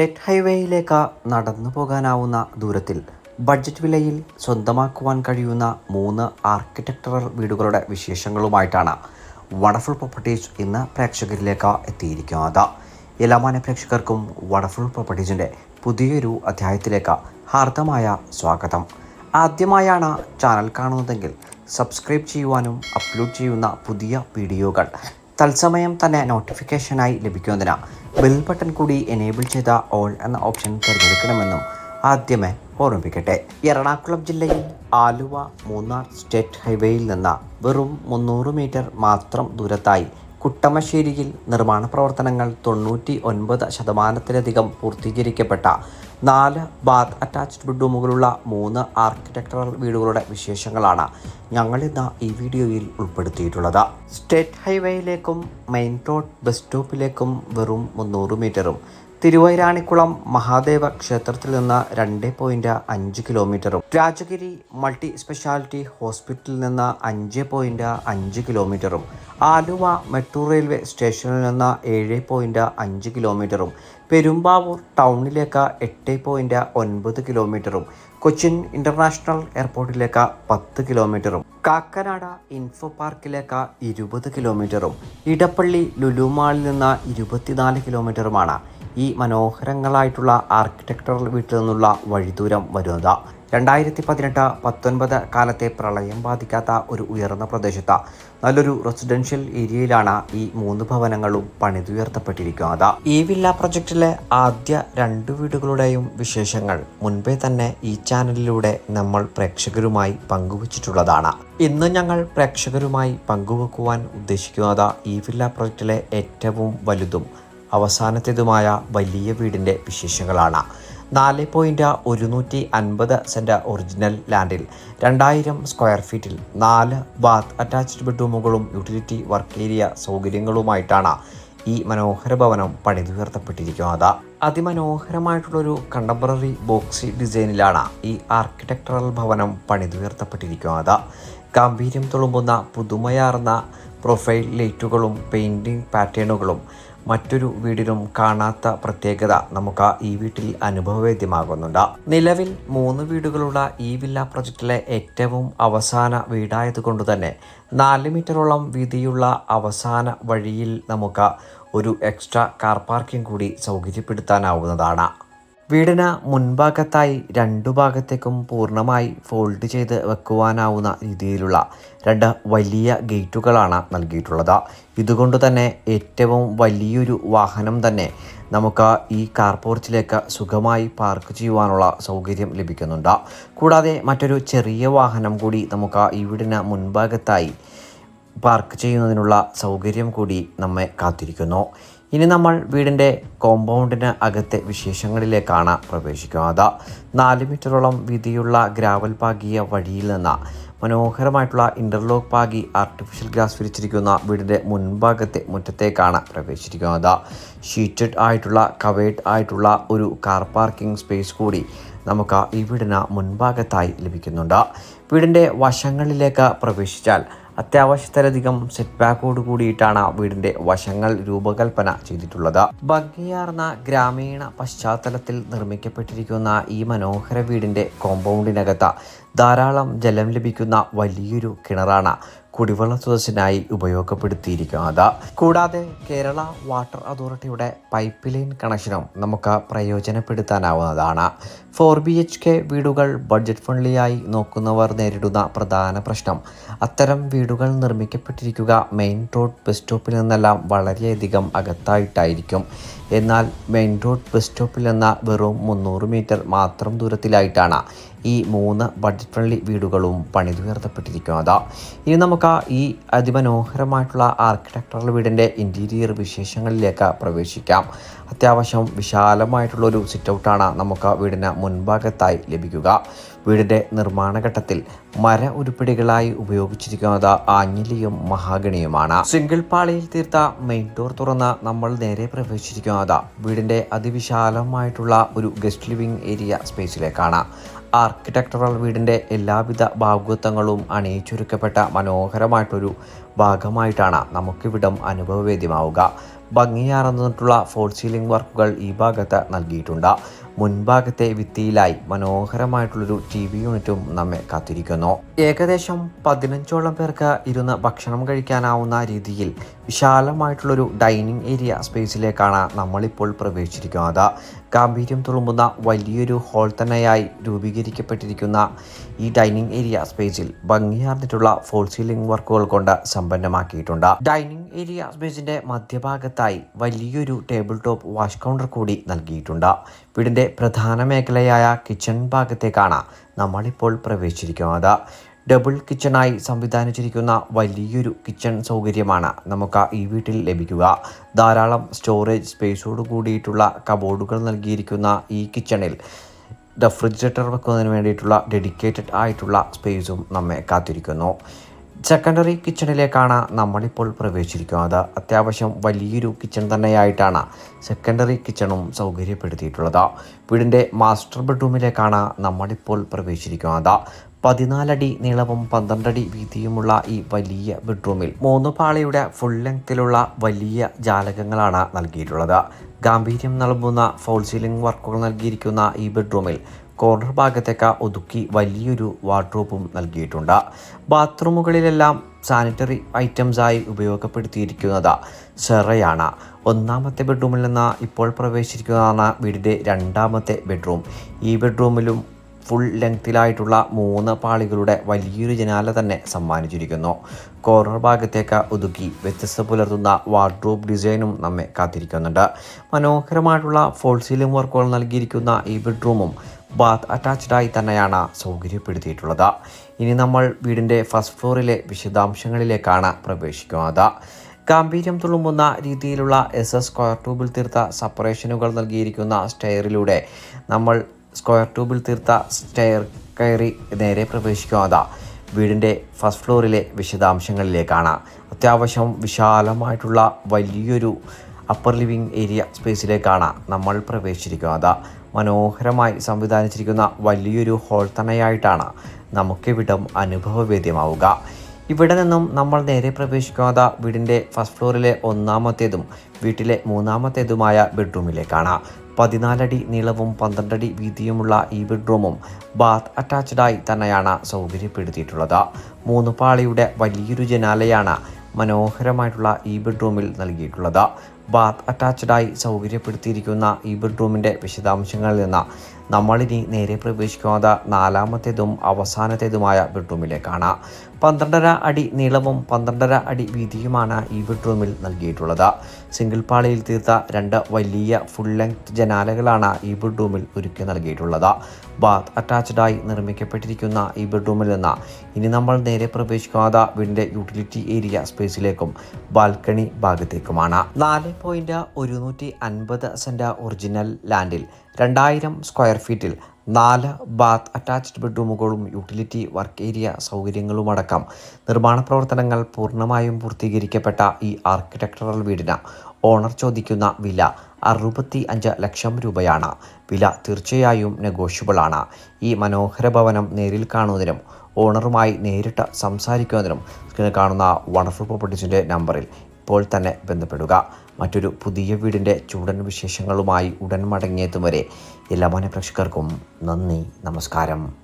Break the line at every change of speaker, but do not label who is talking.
State ഹൈവേയിലേക്ക് നടന്നു പോകാനാവുന്ന ദൂരത്തിൽ budget വിലയിൽ സ്വന്തമാക്കുവാൻ കഴിയുന്ന മൂന്ന് ആർക്കിടെക്ചറൽ വീടുകളുടെ വിശേഷങ്ങളുമായിട്ടാണ് വണ്ടർഫുൾ പ്രോപ്പർട്ടീസ് ഇന്ന് പ്രേക്ഷകരിലേക്ക് എത്തിയിരിക്കുന്നത്. എല്ലാ മാന്യ പ്രേക്ഷകർക്കും വണ്ടർഫുൾ പ്രോപ്പർട്ടീസിന്റെ പുതിയൊരു അധ്യായത്തിലേക്ക് ഹാർദമായ സ്വാഗതം. ആദ്യമായാണ് ചാനൽ കാണുന്നതെങ്കിൽ സബ്സ്ക്രൈബ് ചെയ്യുവാനും അപ്ലോഡ് ചെയ്യുന്ന പുതിയ വീഡിയോകൾ തത്സമയം തന്നെ നോട്ടിഫിക്കേഷനായി ലഭിക്കുന്നതിന് ബിൽ ബട്ടൺ കൂടി എനേബിൾ ചെയ്ത ഓൾ എന്ന ഓപ്ഷൻ തിരഞ്ഞെടുക്കണമെന്നും ആദ്യമേ ഓർമ്മിപ്പിക്കട്ടെ. എറണാകുളം ജില്ലയിൽ ആലുവ മൂന്നാർ സ്റ്റേറ്റ് ഹൈവേയിൽ നിന്ന് വെറും മുന്നൂറ് മീറ്റർ മാത്രം ദൂരത്തായി കുട്ടമശ്ശേരിയിൽ നിർമ്മാണ പ്രവർത്തനങ്ങൾ തൊണ്ണൂറ്റി ഒൻപത് ശതമാനത്തിലധികം പൂർത്തീകരിക്കപ്പെട്ട നാല് ബാത്ത് അറ്റാച്ച്ഡ് ബെഡ്റൂമുകളുള്ള മൂന്ന് ആർക്കിടെക്ചറൽ വീടുകളുടെ വിശേഷങ്ങളാണ് ഞങ്ങൾ ഇന്ന് ഈ വീഡിയോയിൽ ഉൾപ്പെടുത്തിയിട്ടുള്ളത്. സ്റ്റേറ്റ് ഹൈവേയിലേക്കും മെയിൻ റോഡ് ബസ് സ്റ്റോപ്പിലേക്കും വെറും മുന്നൂറ് മീറ്ററും തിരുവൈരാണിക്കുളം മഹാദേവ ക്ഷേത്രത്തിൽ നിന്ന് രണ്ട് പോയിന്റ് അഞ്ച് കിലോമീറ്ററും രാജഗിരി മൾട്ടി സ്പെഷ്യാലിറ്റി ഹോസ്പിറ്റലിൽ നിന്ന് അഞ്ച് പോയിന്റ് അഞ്ച് കിലോമീറ്ററും ആലുവ മെട്രോ റെയിൽവേ സ്റ്റേഷനിൽ നിന്ന് ഏഴ് പോയിന്റ് അഞ്ച് കിലോമീറ്ററും പെരുമ്പാവൂർ ടൗണിലേക്ക് എട്ട് പോയിന്റ് ഒൻപത് കിലോമീറ്ററും കൊച്ചിൻ ഇന്റർനാഷണൽ എയർപോർട്ടിലേക്ക് പത്ത് കിലോമീറ്ററും കാക്കനാട ഇൻഫോ പാർക്കിലേക്ക് ഇരുപത് കിലോമീറ്ററും ഇടപ്പള്ളി ലുലുമാളിൽ നിന്ന് ഇരുപത്തിനാല് കിലോമീറ്ററുമാണ് ഈ മനോഹരങ്ങളായിട്ടുള്ള ആർക്കിടെക്ചറൽ വീട്ടിൽ നിന്നുള്ള വഴിദൂരം വരുന്നത്. രണ്ടായിരത്തി പതിനെട്ട് പത്തൊൻപത് കാലത്തെ പ്രളയം ബാധിക്കാത്ത ഒരു ഉയർന്ന പ്രദേശത്ത് നല്ലൊരു റെസിഡൻഷ്യൽ ഏരിയയിലാണ് ഈ മൂന്ന് ഭവനങ്ങളും പണിതുയർത്തപ്പെട്ടിരിക്കുന്നത്. ഈ വില്ല പ്രൊജക്റ്റിലെ ആദ്യ രണ്ട് വീടുകളുടെയും വിശേഷങ്ങൾ മുൻപേ തന്നെ ഈ ചാനലിലൂടെ നമ്മൾ പ്രേക്ഷകരുമായി പങ്കുവച്ചിട്ടുള്ളതാണ്. ഇന്ന് ഞങ്ങൾ പ്രേക്ഷകരുമായി പങ്കുവെക്കുവാൻ ഉദ്ദേശിക്കുന്നത് ഈ വില്ല പ്രൊജക്റ്റിലെ ഏറ്റവും വലുതും അവസാനത്തേതുമായ വലിയ വീടിന്റെ വിശേഷങ്ങളാണ്. നാല് പോയിന്റ് ഒരുന്നൂറ്റി അൻപത് സെന്റ് ഒറിജിനൽ ലാൻഡിൽ രണ്ടായിരം സ്ക്വയർ ഫീറ്റിൽ നാല് ബാത്ത് അറ്റാച്ച്ഡ് ബെഡ്റൂമുകളും യൂട്ടിലിറ്റി വർക്ക് ഏരിയ സൗകര്യങ്ങളുമായിട്ടാണ് ഈ മനോഹര ഭവനം പണിതുയർത്തപ്പെട്ടിരിക്കുന്നത്. അതിമനോഹരമായിട്ടുള്ളൊരു കണ്ടംപററി ബോക്സി ഡിസൈനിലാണ് ഈ ആർക്കിടെക്ചറൽ ഭവനം പണിതുയർത്തപ്പെട്ടിരിക്കുന്നത്. ഗാംഭീര്യം തുളുമ്പുന്ന പുതുമയാർന്ന പ്രൊഫൈൽ ലൈറ്റുകളും പെയിന്റിംഗ് പാറ്റേണുകളും മറ്റൊരു വീടിനും കാണാത്ത പ്രത്യേകത നമുക്ക് ഈ വീട്ടിൽ അനുഭവവേദ്യമാകുന്നുണ്ട്. നിലവിൽ മൂന്ന് വീടുകളുള്ള ഈ വില്ല പ്രൊജക്റ്റിലെ ഏറ്റവും അവസാന വീടായതുകൊണ്ട് തന്നെ നാല് മീറ്ററോളം വീതിയുള്ള അവസാന വഴിയിൽ നമുക്ക് ഒരു എക്സ്ട്രാ കാർ പാർക്കിംഗ് കൂടി സൗകര്യപ്പെടുത്താനാവുന്നതാണ്. വീടിന് മുൻഭാഗത്തായി രണ്ടു ഭാഗത്തേക്കും പൂർണമായി ഫോൾഡ് ചെയ്ത് വെക്കുവാനാവുന്ന രീതിയിലുള്ള രണ്ട് വലിയ ഗേറ്റുകളാണ് നൽകിയിട്ടുള്ളത്. ഇതുകൊണ്ട് തന്നെ ഏറ്റവും വലിയൊരു വാഹനം തന്നെ നമുക്ക് ഈ കാർ പോർച്ചിലേക്ക് സുഖമായി പാർക്ക് ചെയ്യുവാനുള്ള സൗകര്യം ലഭിക്കുന്നുണ്ട്. കൂടാതെ മറ്റൊരു ചെറിയ വാഹനം കൂടി നമുക്ക് ഈ വീടിന് മുൻഭാഗത്തായി പാർക്ക് ചെയ്യുന്നതിനുള്ള സൗകര്യം കൂടി നമ്മെ കാത്തിരിക്കുന്നു. ഇനി നമ്മൾ വീടിന്റെ കോമ്പൗണ്ടിന് അകത്തെ വിശേഷങ്ങളിലേക്കാണ് പ്രവേശിക്കുന്നത് നാല് മീറ്ററോളം വീതിയുള്ള ഗ്രാവൽ പാകിയ വഴിയിൽ നിന്ന് മനോഹരമായിട്ടുള്ള ഇന്റർലോക്ക് പാകി ആർട്ടിഫിഷ്യൽ ഗ്ലാസ് വിരിച്ചിരിക്കുന്ന വീടിന്റെ മുൻഭാഗത്തെ മുറ്റത്തേക്കാണ് പ്രവേശിച്ചിരിക്കുന്നത് ഷീറ്റഡ് ആയിട്ടുള്ള കവേഡ് ആയിട്ടുള്ള ഒരു കാർ പാർക്കിംഗ് സ്പേസ് കൂടി നമുക്ക് ഈ വീടിന് മുൻഭാഗത്തായി ലഭിക്കുന്നുണ്ട്. വീടിന്റെ വശങ്ങളിലേക്ക് പ്രവേശിച്ചാൽ അത്യാവശ്യത്തിലധികം സെറ്റ് ബാക്കോട് കൂടിയിട്ടാണ് വീടിന്റെ വശങ്ങൾ രൂപകൽപ്പന ചെയ്തിട്ടുള്ളത്. ഭംഗിയാർന്ന ഗ്രാമീണ പശ്ചാത്തലത്തിൽ നിർമ്മിക്കപ്പെട്ടിരിക്കുന്ന ഈ മനോഹര വീടിന്റെ കോമ്പൗണ്ടിനകത്ത് ധാരാളം ജലം ലഭിക്കുന്ന വലിയൊരു കിണറാണ് കുടിവെള്ള സ്രോതസ്സിനായി ഉപയോഗപ്പെടുത്തിയിരിക്കുന്നത് കൂടാതെ കേരള വാട്ടർ അതോറിറ്റിയുടെ പൈപ്പ് ലൈൻ കണക്ഷനും നമുക്ക് പ്രയോജനപ്പെടുത്താനാവുന്നതാണ്. ഫോർ ബി എച്ച് കെ വീടുകൾ ബഡ്ജറ്റ് ഫ്രണ്ട്ലിയായി നോക്കുന്നവർ നേരിടുന്ന പ്രധാന പ്രശ്നം അത്തരം വീടുകൾ നിർമ്മിക്കപ്പെട്ടിരിക്കുക മെയിൻ റോഡ് ബസ് സ്റ്റോപ്പിൽ നിന്നെല്ലാം വളരെയധികം അകത്തായിട്ടായിരിക്കും. എന്നാൽ മെയിൻ റോഡ് ബസ് സ്റ്റോപ്പിൽ നിന്ന് വെറും മുന്നൂറ് മീറ്റർ മാത്രം ദൂരത്തിലായിട്ടാണ് ഈ മൂന്ന് ബഡ്ജറ്റ് ഫ്രണ്ട്ലി വീടുകളും പണിതുയർത്തപ്പെട്ടിരിക്കുന്നത് ഇനി നമുക്ക് ഈ അതിമനോഹരമായിട്ടുള്ള ആർക്കിടെക്ടറൽ വീടിന്റെ ഇന്റീരിയർ വിശേഷങ്ങളിലേക്ക് പ്രവേശിക്കാം. അത്യാവശ്യം വിശാലമായിട്ടുള്ളൊരു സിറ്റ് ഔട്ടാണ് നമുക്ക് വീടിന് മുൻഭാഗത്തായി ലഭിക്കുക. വീടിന്റെ നിർമ്മാണഘട്ടത്തിൽ മര ഉരുപ്പിടികളായി ഉപയോഗിച്ചിരിക്കുന്നത് ആഞ്ഞിലിയും മഹാഗണിയുമാണ്. സിംഗിൾ പാളിയിൽ തീർത്ത മെയിൻ ഡോർ തുറന്ന് നമ്മൾ നേരെ പ്രവേശിച്ചിരിക്കുന്നത് വീടിന്റെ അതിവിശാലമായിട്ടുള്ള ഒരു ഗസ്റ്റ് ലിവിംഗ് ഏരിയ സ്പേസിലേക്കാണ് ആർക്കിടെക്ചറൽ വീടിന്റെ എല്ലാവിധ ഭാഗത്വങ്ങളും അണിയിച്ചൊരുക്കപ്പെട്ട മനോഹരമായിട്ടൊരു ഭാഗമായിട്ടാണ് നമുക്കിവിടം അനുഭവവേദ്യമാവുക. ഭംഗിയാർന്നിട്ടുള്ള ഫോൾ സീലിംഗ് വർക്കുകൾ ഈ ഭാഗത്ത് നൽകിയിട്ടുണ്ട്. മുൻഭാഗത്തെ ഭിത്തിയിലായി മനോഹരമായിട്ടുള്ളൊരു ടി വി യൂണിറ്റും നമ്മെ കാത്തിരിക്കുന്നു. ഏകദേശം പതിനഞ്ചോളം പേർക്ക് ഇരുന്ന് ഭക്ഷണം കഴിക്കാനാവുന്ന രീതിയിൽ വിശാലമായിട്ടുള്ളൊരു ഡൈനിങ് ഏരിയ സ്പേസിലേക്കാണ് നമ്മളിപ്പോൾ പ്രവേശിച്ചിരിക്കുന്നത്. ഗാംഭീര്യം തുളുമ്പുന്ന വലിയൊരു ഹാൾ തന്നെയായി രൂപീകരിക്കപ്പെട്ടിരിക്കുന്ന ഈ ഡൈനിങ് ഏരിയ സ്പേസിൽ ഭംഗിയാർന്നിട്ടുള്ള ഫോൾ സീലിംഗ് വർക്കുകൾ കൊണ്ട് സമ്പന്നമാക്കിയിട്ടുണ്ട്. ഡൈനിങ് ഏരിയ സ്പേസിന്റെ മധ്യഭാഗത്തായി വലിയൊരു ടേബിൾ ടോപ്പ് വാഷ് കൗണ്ടർ കൂടി നൽകിയിട്ടുണ്ട്. വീടിന്റെ പ്രധാന മേഖലയായ കിച്ചൺ ഭാഗത്തേക്കാണ് നമ്മളിപ്പോൾ പ്രവേശിച്ചിരിക്കുന്നത്. ഡബിൾ കിച്ചണായി സംവിധാനിച്ചിരിക്കുന്ന വലിയൊരു കിച്ചൺ സൗകര്യമാണ് നമുക്ക് ഈ വീട്ടിൽ ലഭിക്കുക. ധാരാളം സ്റ്റോറേജ് സ്പേസോട് കൂടിയിട്ടുള്ള കബോർഡുകൾ നൽകിയിരിക്കുന്ന ഈ കിച്ചണിൽ റെഫ്രിജറേറ്റർ വെക്കുന്നതിന് വേണ്ടിയിട്ടുള്ള ഡെഡിക്കേറ്റഡ് ആയിട്ടുള്ള സ്പേസും നമ്മെ കാത്തിരിക്കുന്നു. സെക്കൻഡറി കിച്ചണിലേക്കാണ് നമ്മളിപ്പോൾ പ്രവേശിച്ചിരിക്കുന്നത്. അത്യാവശ്യം വലിയൊരു കിച്ചൺ തന്നെയായിട്ടാണ് സെക്കൻഡറി കിച്ചണും സൗകര്യപ്പെടുത്തിയിട്ടുള്ളത്. വീടിന്റെ മാസ്റ്റർ ബെഡ്റൂമിലേക്കാണ് നമ്മളിപ്പോൾ പ്രവേശിച്ചിരിക്കുന്നത്. പതിനാലടി നീളവും പന്ത്രണ്ടടി വീതിയുമുള്ള ഈ വലിയ ബെഡ്റൂമിൽ മൂന്ന് പാളിയുടെ ഫുൾ ലെങ്തിലുള്ള വലിയ ജാലകങ്ങളാണ് നൽകിയിട്ടുള്ളത്. ഗാംഭീര്യം നൽകുന്ന ഫോൾ സീലിംഗ് വർക്കുകൾ നൽകിയിരിക്കുന്ന ഈ ബെഡ്റൂമിൽ കോർണർ ഭാഗത്തേക്ക് ഒതുക്കി വലിയൊരു വാർഡ്രോപ്പും നൽകിയിട്ടുണ്ട്. ബാത്റൂമുകളിലെല്ലാം സാനിറ്ററി ഐറ്റംസായി ഉപയോഗപ്പെടുത്തിയിരിക്കുന്നത് സെറയാണ്. ഒന്നാമത്തെ ബെഡ്റൂമിൽ നിന്ന് ഇപ്പോൾ പ്രവേശിച്ചിരിക്കുന്നതാണ് വീടിന്റെ രണ്ടാമത്തെ ബെഡ്റൂം. ഈ ബെഡ്റൂമിലും ഫുൾ ലെങ്തിലായിട്ടുള്ള മൂന്ന് പാളികളുടെ വലിയൊരു ജനാല തന്നെ സമ്മാനിച്ചിരിക്കുന്നു. കോർണർ ഭാഗത്തേക്ക് ഒതുക്കി വ്യത്യസ്ത പുലർത്തുന്ന വാർഡ്രോബ് ഡിസൈനും നമ്മെ കാത്തിരിക്കുന്നുണ്ട്. മനോഹരമായിട്ടുള്ള ഫോൾ സീലിംഗ് വർക്കുകൾ നൽകിയിരിക്കുന്ന ഈ ബെഡ്റൂമും ബാത്ത് അറ്റാച്ച്ഡായി തന്നെയാണ് സൗകര്യപ്പെടുത്തിയിട്ടുള്ളത്. ഇനി നമ്മൾ വീടിന്റെ ഫസ്റ്റ് ഫ്ലോറിലെ വിശദാംശങ്ങളിലേക്കാണ് പ്രവേശിക്കുന്നത്. ഗാംഭീര്യം തുളുമ്പുന്ന രീതിയിലുള്ള എസ് എസ് സ്ക്വയർ ട്യൂബിൽ തീർത്ത സപ്പറേഷനുകൾ നൽകിയിരിക്കുന്ന സ്റ്റെയറിലൂടെ നമ്മൾ സ്ക്വയർ ട്യൂബിൽ തീർത്ത സ്റ്റെയർ കയറി നേരെ പ്രവേശിക്കുന്നത് വീടിന്റെ ഫസ്റ്റ് ഫ്ലോറിലെ വിശദാംശങ്ങളിലേക്കാണ്. അത്യാവശ്യം വിശാലമായിട്ടുള്ള വലിയൊരു അപ്പർ ലിവിംഗ് ഏരിയ സ്പേസിലേക്കാണ് നമ്മൾ പ്രവേശിച്ചിരിക്കുന്നത്. മനോഹരമായി സംവിധാനിച്ചിരിക്കുന്ന വലിയൊരു ഹോൾ തന്നെയായിട്ടാണ് നമുക്കിവിടം അനുഭവവേദ്യമാവുക. ഇവിടെ നിന്നും നമ്മൾ നേരെ പ്രവേശിക്കുന്നത് വീടിന്റെ ഫസ്റ്റ് ഫ്ലോറിലെ ഒന്നാമത്തേതും വീട്ടിലെ മൂന്നാമത്തേതുമായ ബെഡ്റൂമിലേക്കാണ് പതിനാലടി നീളവും പന്ത്രണ്ടടി വീതിയുമുള്ള ഈ ബെഡ്റൂമും ബാത്ത് അറ്റാച്ച്ഡായി തന്നെയാണ് സൗകര്യപ്പെടുത്തിയിട്ടുള്ളത്. മൂന്ന് പാളിയുടെ വലിയൊരു ജനാലയാണ് മനോഹരമായിട്ടുള്ള ഈ ബെഡ്റൂമിൽ നൽകിയിട്ടുള്ളത്. ബാത്ത് അറ്റാച്ച്ഡായി സൗകര്യപ്പെടുത്തിയിരിക്കുന്ന ഈ ബെഡ്റൂമിന്റെ വിശദാംശങ്ങളിൽ നിന്ന് നമ്മളിനി നേരെ പ്രവേശിക്കുന്നത് നാലാമത്തേതും അവസാനത്തേതുമായ ബെഡ്റൂമിലേക്കാണ്. പന്ത്രണ്ടര അടി നീളവും പന്ത്രണ്ടര അടി വീതിയുമാണ് ഈ ബെഡ്റൂമിൽ നൽകിയിട്ടുള്ളത്. സിംഗിൾ പാളിയിൽ തീർത്ത രണ്ട് വലിയ ഫുൾ ലെങ്ത് ജനാലകളാണ് ഈ ബെഡ്റൂമിൽ ഒരുക്കി നൽകിയിട്ടുള്ളത്. ബാത്ത് അറ്റാച്ച്ഡായി നിർമ്മിക്കപ്പെട്ടിരിക്കുന്ന ഈ ബെഡ്റൂമിൽ നിന്ന് ഇനി നമ്മൾ നേരെ പ്രവേശിക്കുന്നത് വീടിന്റെ യൂട്ടിലിറ്റി ഏരിയ സ്പേസിലേക്കും ബാൽക്കണി ഭാഗത്തേക്കുമാണ്. നാല് പോയിന്റ് ഒരുന്നൂറ്റി അൻപത് സെന്റ് ഒറിജിനൽ ലാൻഡിൽ രണ്ടായിരം സ്ക്വയർ ഫീറ്റിൽ നാല് ബാത്ത് അറ്റാച്ച്ഡ് ബെഡ്റൂമുകളും യൂട്ടിലിറ്റി വർക്ക് ഏരിയ സൗകര്യങ്ങളുമടക്കം നിർമ്മാണ പ്രവർത്തനങ്ങൾ പൂർണമായും പൂർത്തീകരിക്കപ്പെട്ട ഈ ആർക്കിടെക്ചറൽ വീടിന് ഓണർ ചോദിക്കുന്ന വില അറുപത്തി അഞ്ച് ലക്ഷം രൂപയാണ്. വില തീർച്ചയായും നെഗോഷ്യബിളാണ്. ഈ മനോഹര ഭവനം നേരിൽ കാണുന്നതിനും ഓണറുമായി നേരിട്ട് സംസാരിക്കുന്നതിനും കാണുന്ന വണ്ടർഫുൾ പ്രോപ്പർട്ടീസിന്റെ നമ്പറിൽ ഇപ്പോൾ തന്നെ ബന്ധപ്പെടുക. മറ്റൊരു പുതിയ വീടിന്റെ ചൂടൻ വിശേഷങ്ങളുമായി ഉടൻ മടങ്ങിയെത്തും വരെ എല്ലാ മാന്യ നന്ദി നമസ്കാരം.